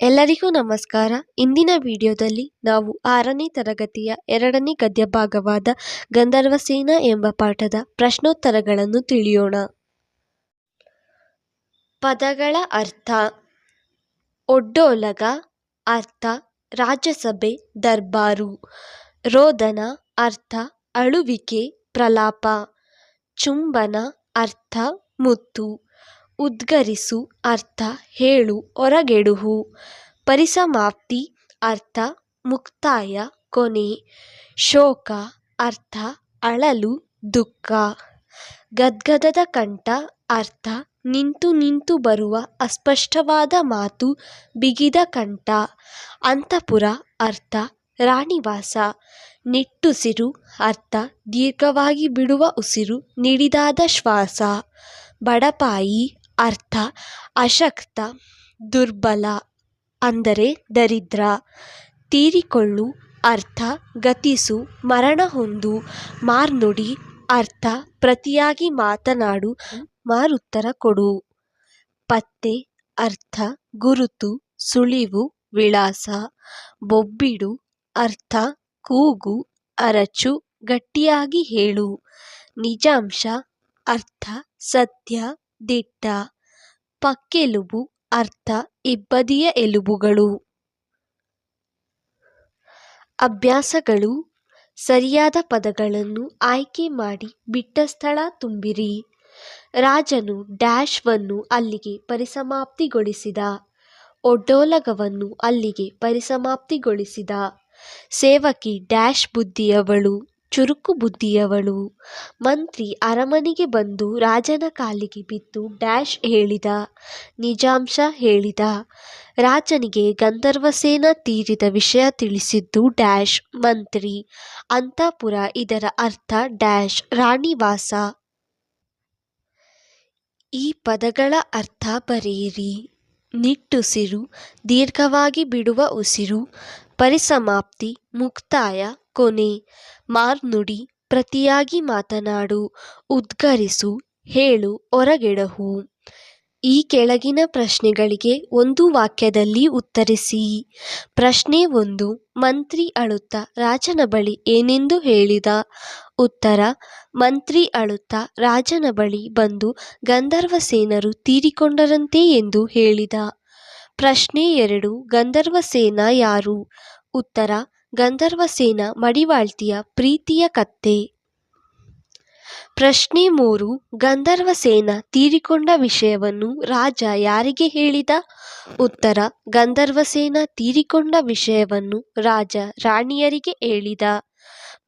ಎಲ್ಲರಿಗೂ ನಮಸ್ಕಾರ. ಇಂದಿನ ವಿಡಿಯೋದಲ್ಲಿ ನಾವು ಆರನೇ ತರಗತಿಯ ಎರಡನೇ ಗದ್ಯ ಭಾಗವಾದ ಗಂಧರ್ವಸೇನ ಎಂಬ ಪಾಠದ ಪ್ರಶ್ನೋತ್ತರಗಳನ್ನು ತಿಳಿಯೋಣ. ಪದಗಳ ಅರ್ಥ. ಒಡ್ಡೋಲಗ ಅರ್ಥ ರಾಜ್ಯಸಭೆ ದರ್ಬಾರು. ರೋದನ ಅರ್ಥ ಅಳುವಿಕೆ ಪ್ರಲಾಪ. ಚುಂಬನ ಅರ್ಥ ಮುತ್ತು. ಉದ್ಗರಿಸು, ಅರ್ಥ ಹೇಳು, ಹೊರಗೆಡುಹು. ಪರಿಸಮಾಪ್ತಿ, ಅರ್ಥ ಮುಕ್ತಾಯ, ಕೊನೆ. ಶೋಕ, ಅರ್ಥ ಅಳಲು, ದುಃಖ. ಗದ್ಗದದ ಕಂಠ, ಅರ್ಥ ನಿಂತು ನಿಂತು ಬರುವ ಅಸ್ಪಷ್ಟವಾದ ಮಾತು ಬಿಗಿದ ಕಂಠ. ಅಂತಃಪುರ, ಅರ್ಥ ರಾಣಿವಾಸ. ನಿಟ್ಟುಸಿರು ಅರ್ಥ ದೀರ್ಘವಾಗಿ ಬಿಡುವ ಉಸಿರು, ನಿಡಿದಾದ ಶ್ವಾಸ. ಬಡಪಾಯಿ ಅರ್ಥ, ಅಶಕ್ತ, ದುರ್ಬಲ, ಅಂದರೆ ದರಿದ್ರ. ತೀರಿಕೊಳ್ಳು, ಅರ್ಥ, ಗತಿಸು, ಮರಣ ಹೊಂದು ಮಾರ್ನುಡಿ ಅರ್ಥ, ಪ್ರತಿಯಾಗಿ ಮಾತನಾಡು ಮಾರುತ್ತರ ಕೊಡು. ಪತ್ತೆ, ಅರ್ಥ, ಗುರುತು, ಸುಳಿವು, ವಿಳಾಸ. ಬೊಬ್ಬಿಡು, ಅರ್ಥ, ಕೂಗು, ಅರಚು, ಗಟ್ಟಿಯಾಗಿ ಹೇಳು. ನಿಜಾಂಶ, ಅರ್ಥ, ಸತ್ಯ ದಿಟ್ಟ, ಪಕ್ಕೆಲುಬು, ಅರ್ಥ, ಇಬ್ಬದಿಯ ಎಲುಬುಗಳು. ಅಭ್ಯಾಸಗಳು, ಸರಿಯಾದ ಪದಗಳನ್ನು ಆಯ್ಕೆ ಮಾಡಿ ಬಿಟ್ಟ ಸ್ಥಳ ತುಂಬಿರಿ. ರಾಜನು ಡ್ಯಾಶ್ವನ್ನು ಅಲ್ಲಿಗೆ ಪರಿಸಮಾಪ್ತಿಗೊಳಿಸಿದ. ಒಡ್ಡೋಲಗವನ್ನು ಅಲ್ಲಿಗೆ ಪರಿಸಮಾಪ್ತಿಗೊಳಿಸಿದ. ಸೇವಕಿ ಡ್ಯಾಶ್ ಬುದ್ಧಿಯವಳು. ಚುರುಕು ಬುದ್ಧಿಯವಳು. ಮಂತ್ರಿ ಅರಮನೆಗೆ ಬಂದು ರಾಜನ ಕಾಲಿಗೆ ಬಿದ್ದು ಡ್ಯಾಶ್ ಹೇಳಿದ. ನಿಜಾಂಶ ಹೇಳಿದ. ರಾಜನಿಗೆ ಗಂಧರ್ವಸೇನ ತೀರಿದ ವಿಷಯ ತಿಳಿಸಿದ್ದು ಡ್ಯಾಶ್, ಮಂತ್ರಿ. ಅಂತಃಪುರ ಇದರ ಅರ್ಥ ಡ್ಯಾಶ್, ರಾಣಿವಾಸ. ಈ ಪದಗಳ ಅರ್ಥ ಬರೆಯಿರಿ. ನಿಟ್ಟುಸಿರು, ದೀರ್ಘವಾಗಿ ಬಿಡುವ ಉಸಿರು ಪರಿಸಮಾಪ್ತಿ ಮುಕ್ತಾಯ ಕೊನೆ. ಮಾರ್ನುಡಿ ಪ್ರತಿಯಾಗಿ ಮಾತನಾಡು, ಉದ್ಗರಿಸು, ಹೇಳು, ಹೊರಗೆಡಹು. ಈ ಕೆಳಗಿನ ಪ್ರಶ್ನೆಗಳಿಗೆ ಒಂದು ವಾಕ್ಯದಲ್ಲಿ ಉತ್ತರಿಸಿ. ಪ್ರಶ್ನೆ ಒಂದು, ಮಂತ್ರಿ ಅಳುತ್ತಾ ರಾಜನ ಬಳಿ ಏನೆಂದು ಹೇಳಿದ? ಉತ್ತರ, ಮಂತ್ರಿ ಅಳುತ್ತಾ ರಾಜನ ಬಳಿ ಬಂದು ಗಂಧರ್ವಸೇನರು ತೀರಿಕೊಂಡರಂತೆ ಎಂದು ಹೇಳಿದ. ಪ್ರಶ್ನೆ ಎರಡು ಗಂಧರ್ವಸೇನ ಯಾರು? ಉತ್ತರ, ಗಂಧರ್ವ ಸೇನಾ ಮಡಿವಾಳ್ತಿಯ ಪ್ರೀತಿಯ ಕತ್ತೆ. ಪ್ರಶ್ನೆ ಮೂರು ಗಂಧರ್ವಸೇನ ತೀರಿಕೊಂಡ ವಿಷಯವನ್ನು ರಾಜ ಯಾರಿಗೆ ಹೇಳಿದ? ಉತ್ತರ, ಗಂಧರ್ವ ಸೇನಾ ತೀರಿಕೊಂಡ ವಿಷಯವನ್ನು ರಾಜ ರಾಣಿಯರಿಗೆ ಹೇಳಿದ.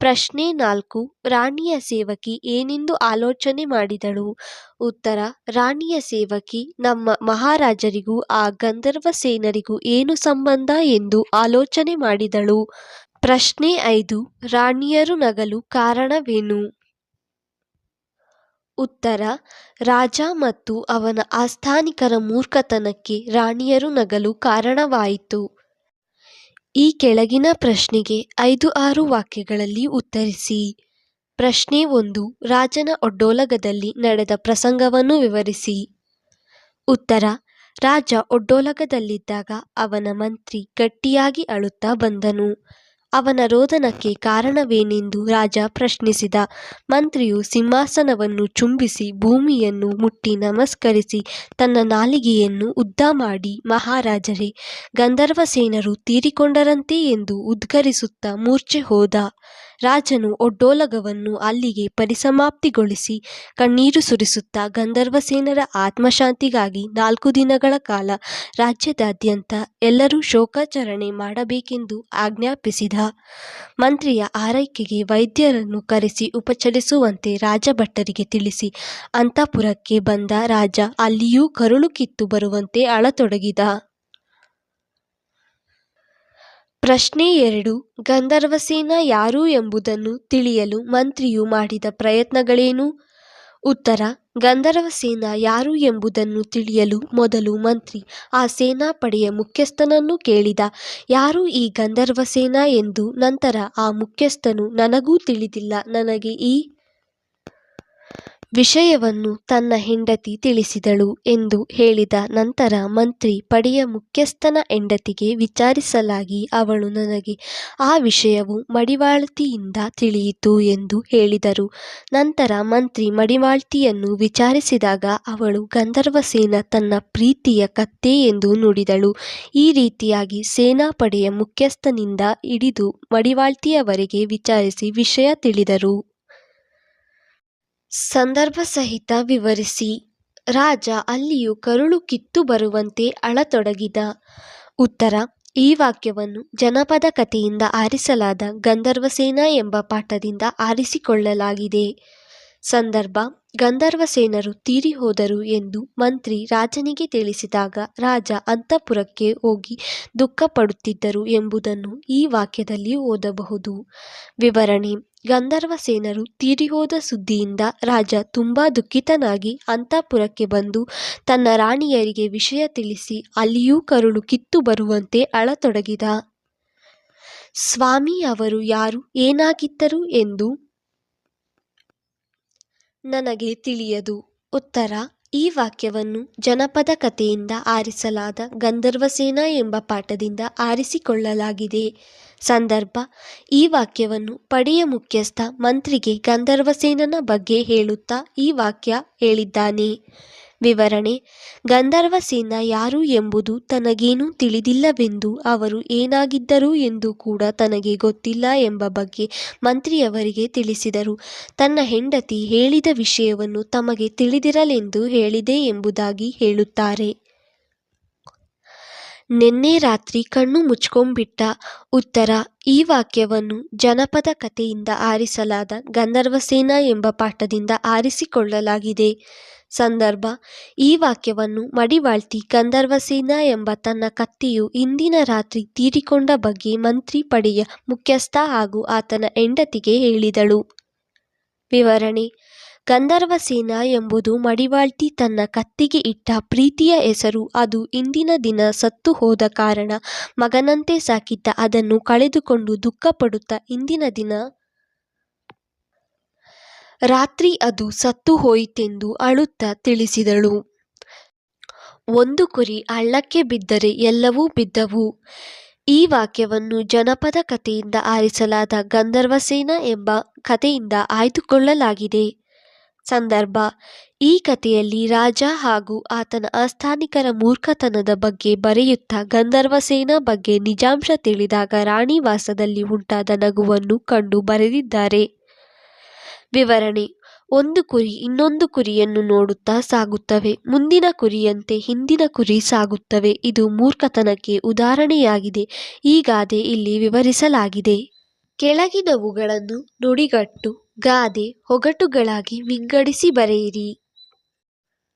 ಪ್ರಶ್ನೆ ನಾಲ್ಕು, ರಾಣಿಯ ಸೇವಕಿ ಏನೆಂದು ಆಲೋಚನೆ ಮಾಡಿದಳು? ಉತ್ತರ, ರಾಣಿಯ ಸೇವಕಿ, ನಮ್ಮ ಮಹಾರಾಜರಿಗೂ ಆ ಗಂಧರ್ವ ಸೇನರಿಗೂ ಏನು ಸಂಬಂಧ ಎಂದು ಆಲೋಚನೆ ಮಾಡಿದಳು. ಪ್ರಶ್ನೆ ಐದು, ರಾಣಿಯರು ನಗಲು ಕಾರಣವೇನು? ಉತ್ತರ, ರಾಜ ಮತ್ತು ಅವನ ಆಸ್ಥಾನಿಕರ ಮೂರ್ಖತನಕ್ಕೆ ರಾಣಿಯರು ನಗಲು ಕಾರಣವಾಯಿತು. ಈ ಕೆಳಗಿನ ಪ್ರಶ್ನೆಗೆ ಐದು ಆರು ವಾಕ್ಯಗಳಲ್ಲಿ ಉತ್ತರಿಸಿ. ಪ್ರಶ್ನೆ ಒಂದು, ರಾಜನ ಒಡ್ಡೋಲಗದಲ್ಲಿ ನಡೆದ ಪ್ರಸಂಗವನ್ನು ವಿವರಿಸಿ. ಉತ್ತರ, ರಾಜ ಒಡ್ಡೋಲಗದಲ್ಲಿದ್ದಾಗ ಅವನ ಮಂತ್ರಿ ಗಟ್ಟಿಯಾಗಿ ಅಳುತ್ತಾ ಬಂದನು. ಅವನ ರೋದನಕ್ಕೆ ಕಾರಣವೇನೆಂದು ರಾಜ ಪ್ರಶ್ನಿಸಿದ. ಮಂತ್ರಿಯು ಸಿಂಹಾಸನವನ್ನು ಚುಂಬಿಸಿ ಭೂಮಿಯನ್ನು ಮುಟ್ಟಿ ನಮಸ್ಕರಿಸಿ ತನ್ನ ನಾಲಿಗೆಯನ್ನು ಉದ್ದ ಮಾಡಿ, ಮಹಾರಾಜರೇ ಗಂಧರ್ವಸೇನರು ತೀರಿಕೊಂಡರಂತೆ ಎಂದು ಉದ್ಗರಿಸುತ್ತಾ ಮೂರ್ಛೆ ಹೋದ. ರಾಜನು ಒಡ್ಡೋಲಗವನ್ನು ಅಲ್ಲಿಗೆ ಪರಿಸಮಾಪ್ತಿಗೊಳಿಸಿ ಕಣ್ಣೀರು ಸುರಿಸುತ್ತಾ ಗಂಧರ್ವಸೇನರ ಆತ್ಮಶಾಂತಿಗಾಗಿ ನಾಲ್ಕು ದಿನಗಳ ಕಾಲ ರಾಜ್ಯದಾದ್ಯಂತ ಎಲ್ಲರೂ ಶೋಕಾಚರಣೆ ಮಾಡಬೇಕೆಂದು ಆಜ್ಞಾಪಿಸಿದ ಮಂತ್ರಿಯ ಆರೈಕೆಗೆ ವೈದ್ಯರನ್ನು ಕರೆಸಿ ಉಪಚರಿಸುವಂತೆ ರಾಜಭಟ್ಟರಿಗೆ ತಿಳಿಸಿ ಅಂತಃಪುರಕ್ಕೆ ಬಂದ ರಾಜ ಅಲ್ಲಿಯೂ ಕರುಳು ಕಿತ್ತು ಬರುವಂತೆ ಅಳತೊಡಗಿದ. ಪ್ರಶ್ನೆ ಎರಡು ಗಂಧರ್ವಸೇನ ಯಾರು ಎಂಬುದನ್ನು ತಿಳಿಯಲು ಮಂತ್ರಿಯು ಮಾಡಿದ ಪ್ರಯತ್ನಗಳೇನು? ಉತ್ತರ ಗಂಧರ್ವಸೇನ ಯಾರು ಎಂಬುದನ್ನು ತಿಳಿಯಲು ಮೊದಲು ಮಂತ್ರಿ, ಆ ಸೇನಾ ಪಡೆಯ ಮುಖ್ಯಸ್ಥನನ್ನು ಕೇಳಿದ. ಯಾರು ಈ ಗಂಧರ್ವಸೇನ ಎಂದು ನಂತರ ಆ ಮುಖ್ಯಸ್ಥನು ನನಗೂ ತಿಳಿದಿಲ್ಲ. ನನಗೆ ಈ ವಿಷಯವನ್ನು ತನ್ನ ಹೆಂಡತಿ ತಿಳಿಸಿದಳು ಎಂದು ಹೇಳಿದ ನಂತರ ಮಂತ್ರಿ ಪಡೆಯ ಮುಖ್ಯಸ್ಥನ ಹೆಂಡತಿಗೆ ವಿಚಾರಿಸಲಾಗಿ ಅವಳು ನನಗೆ ಆ ವಿಷಯವು ಮಡಿವಾಳ್ತಿಯಿಂದ ತಿಳಿಯಿತು ಎಂದು ಹೇಳಿದರು. ನಂತರ ಮಂತ್ರಿ ಮಡಿವಾಳ್ತಿಯನ್ನು ವಿಚಾರಿಸಿದಾಗ ಅವಳು ಗಂಧರ್ವ ಸೇನಾ ತನ್ನ ಪ್ರೀತಿಯ ಕತ್ತೆ ಎಂದು ನುಡಿದಳು. ಈ ರೀತಿಯಾಗಿ ಸೇನಾಪಡೆಯ ಮುಖ್ಯಸ್ಥನಿಂದ ಹಿಡಿದು ಮಡಿವಾಳ್ತಿಯವರೆಗೆ ವಿಚಾರಿಸಿ ವಿಷಯ ತಿಳಿದರು. ಸಂದರ್ಭ ಸಹಿತ ವಿವರಿಸಿ, ರಾಜ ಅಲ್ಲಿಯೂ ಕರುಳು ಕಿತ್ತು ಬರುವಂತೆ ಅಳತೊಡಗಿದ. ಉತ್ತರ, ಈ ವಾಕ್ಯವನ್ನು ಜನಪದ ಕಥೆಯಿಂದ ಆರಿಸಲಾದ ಗಂಧರ್ವಸೇನ ಎಂಬ ಪಾಠದಿಂದ ಆರಿಸಿಕೊಳ್ಳಲಾಗಿದೆ. ಸಂದರ್ಭ ಗಂಧರ್ವಸೇನರು ತೀರಿ ಹೋದರು ಎಂದು ಮಂತ್ರಿ ರಾಜನಿಗೆ ತಿಳಿಸಿದಾಗ ರಾಜ ಅಂತಃಪುರಕ್ಕೆ ಹೋಗಿ ದುಃಖಪಡುತ್ತಿದ್ದರು ಎಂಬುದನ್ನು ಈ ವಾಕ್ಯದಲ್ಲಿ ಓದಬಹುದು. ವಿವರಣೆ, ಗಂಧರ್ವ ಸೇನರು ತೀರಿಹೋದ ಸುದ್ದಿಯಿಂದ ರಾಜ ತುಂಬಾ ದುಃಖಿತನಾಗಿ ಅಂತಃಪುರಕ್ಕೆ ಬಂದು ತನ್ನ ರಾಣಿಯರಿಗೆ ವಿಷಯ ತಿಳಿಸಿ ಅಲ್ಲಿಯೂ ಕರುಳು ಕಿತ್ತು ಬರುವಂತೆ ಅಳತೊಡಗಿದ. ಸ್ವಾಮಿ ಅವರು ಯಾರು, ಏನಾಗಿದ್ದರು ಎಂದು ನನಗೆ ತಿಳಿಯದು. ಉತ್ತರ, ಈ ವಾಕ್ಯವನ್ನು ಜನಪದ ಕಥೆಯಿಂದ ಆರಿಸಲಾದ ಗಂಧರ್ವಸೇನ ಎಂಬ ಪಾಠದಿಂದ ಆರಿಸಿಕೊಳ್ಳಲಾಗಿದೆ. ಸಂದರ್ಭ, ಈ ವಾಕ್ಯವನ್ನು ಪಡೆಯ ಮುಖ್ಯಸ್ಥ ಮಂತ್ರಿಗೆ ಗಂಧರ್ವಸೇನನ ಬಗ್ಗೆ ಹೇಳುತ್ತಾ ಈ ವಾಕ್ಯ ಹೇಳಿದ್ದಾನೆ. ವಿವರಣೆ. ಗಂಧರ್ವ ಸೇನ ಯಾರು ಎಂಬುದು ತನಗೇನೂ ತಿಳಿದಿಲ್ಲವೆಂದು ಅವರು ಏನಾಗಿದ್ದರು ಎಂದು ಕೂಡ ತನಗೆ ಗೊತ್ತಿಲ್ಲ ಎಂಬ ಬಗ್ಗೆ ಮಂತ್ರಿಯವರಿಗೆ ತಿಳಿಸಿದರು. ತನ್ನ ಹೆಂಡತಿ ಹೇಳಿದ ವಿಷಯವನ್ನು ತಮಗೆ ತಿಳಿದಿರಲೆಂದು ಹೇಳಿದೆ ಎಂಬುದಾಗಿ ಹೇಳುತ್ತಾರೆ. ನಿನ್ನೆ ರಾತ್ರಿ ಕಣ್ಣು ಮುಚ್ಕೊಂಬಿಟ್ಟ ಉತ್ತರ, ಈ ವಾಕ್ಯವನ್ನು ಜನಪದ ಕಥೆಯಿಂದ ಆರಿಸಲಾದ ಗಂಧರ್ವಸೇನ ಎಂಬ ಪಾಠದಿಂದ ಆರಿಸಿಕೊಳ್ಳಲಾಗಿದೆ. ಸಂದರ್ಭ, ಈ ವಾಕ್ಯವನ್ನು ಮಡಿವಾಳ್ತಿ ಗಂಧರ್ವಸೇನ ಎಂಬ ತನ್ನ ಕತ್ತಿಯು ಇಂದಿನ ರಾತ್ರಿ ತೀರಿಕೊಂಡ ಬಗ್ಗೆ ಮಂತ್ರಿ ಪಡೆಯ ಮುಖ್ಯಸ್ಥ ಹಾಗೂ ಆತನ ಹೆಂಡತಿಗೆ ಹೇಳಿದಳು. ವಿವರಣೆ ಗಂಧರ್ವಸೇನ ಎಂಬುದು ಮಡಿವಾಳ್ತಿ ತನ್ನ ಕತ್ತಿಗೆ ಇಟ್ಟ ಪ್ರೀತಿಯ ಹೆಸರು. ಅದು ಇಂದಿನ ದಿನ ಸತ್ತು ಹೋದ ಕಾರಣ ಮಗನಂತೆ ಸಾಕಿದ್ದ ಅದನ್ನು ಕಳೆದುಕೊಂಡು ದುಃಖಪಡುತ್ತಾ ಇಂದಿನ ದಿನ. ರಾತ್ರಿ ಅದು ಸತ್ತು ಹೋಯಿತೆಂದು ಅಳುತ್ತಾ ತಿಳಿಸಿದಳು. ಒಂದು ಕುರಿ ಹಳ್ಳಕ್ಕೆ ಬಿದ್ದರೆ ಎಲ್ಲವೂ ಬಿದ್ದವು. ಈ ವಾಕ್ಯವನ್ನು ಜನಪದ ಕಥೆಯಿಂದ ಆರಿಸಲಾದ ಗಂಧರ್ವಸೇನ ಎಂಬ ಕಥೆಯಿಂದ ಆಯ್ದುಕೊಳ್ಳಲಾಗಿದೆ. ಸಂದರ್ಭ. ಈ ಕಥೆಯಲ್ಲಿ ರಾಜ ಹಾಗೂ ಆತನ ಆಸ್ಥಾನಿಕರ ಮೂರ್ಖತನದ ಬಗ್ಗೆ ಬರೆಯುತ್ತಾ ಗಂಧರ್ವ ಸೇನಾ ಬಗ್ಗೆ ನಿಜಾಂಶ ತಿಳಿದಾಗ ರಾಣಿವಾಸದಲ್ಲಿ ಉಂಟಾದ ನಗುವನ್ನು ಕಂಡು ಬರೆದಿದ್ದಾರೆ. ವಿವರಣೆ. ಒಂದು ಕುರಿ ಇನ್ನೊಂದು ಕುರಿಯನ್ನು ನೋಡುತ್ತಾ ಸಾಗುತ್ತವೆ. ಮುಂದಿನ ಕುರಿಯಂತೆ ಹಿಂದಿನ ಕುರಿ ಸಾಗುತ್ತವೆ. ಇದು ಮೂರ್ಖತನಕ್ಕೆ ಉದಾಹರಣೆಯಾಗಿದೆ. ಈ ಗಾದೆ ಇಲ್ಲಿ ವಿವರಿಸಲಾಗಿದೆ. ಕೆಳಗಿನವುಗಳನ್ನು ನುಡಿಗಟ್ಟು, ಗಾದೆ ಒಗಟುಗಳಾಗಿ ವಿಂಗಡಿಸಿ ಬರೆಯಿರಿ.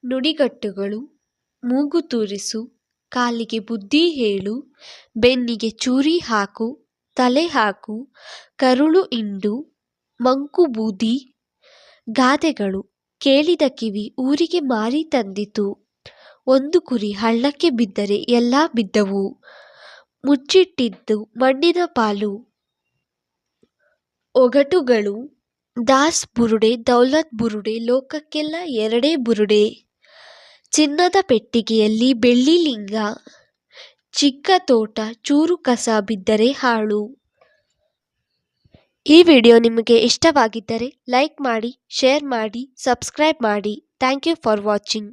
ನುಡಿಗಟ್ಟುಗಳು, ಮೂಗು ತೂರಿಸು, ಕಾಲಿಗೆ ಬುದ್ಧಿ ಹೇಳು, ಬೆನ್ನಿಗೆ ಚೂರಿ ಹಾಕು, ತಲೆ ಹಾಕು, ಕರುಳು ಇಂಡು, ಮಂಕು ಬೂದಿ. ಗಾದೆಗಳು, ಕೇಳಿದ ಕಿವಿ ಊರಿಗೆ ಮಾರಿ ತಂದಿತು. ಒಂದು ಕುರಿ ಹಳ್ಳಕ್ಕೆ ಬಿದ್ದರೆ ಎಲ್ಲ ಬಿದ್ದವು. ಮುಚ್ಚಿಟ್ಟಿದ್ದು ಮಣ್ಣಿನ ಪಾಲು. ಒಗಟುಗಳು, ದಾಸ್ ಬುರುಡೆ, ದೌಲತ್ ಬುರುಡೆ, ಲೋಕಕ್ಕೆಲ್ಲ ಎರಡೇ ಬುರುಡೆ. ಚಿನ್ನದ ಪೆಟ್ಟಿಗೆಯಲ್ಲಿ ಬೆಳ್ಳಿ ಲಿಂಗ, ಚಿಕ್ಕ ತೋಟ, ಚೂರು ಕಸ ಬಿದ್ದರೆ ಹಾಳು. ಈ ವಿಡಿಯೋ ನಿಮಗೆ ಇಷ್ಟವಾಗಿದ್ದರೆ ಲೈಕ್ ಮಾಡಿ, ಶೇರ್ ಮಾಡಿ, ಸಬ್ಸ್ಕ್ರೈಬ್ ಮಾಡಿ. Thank you for watching.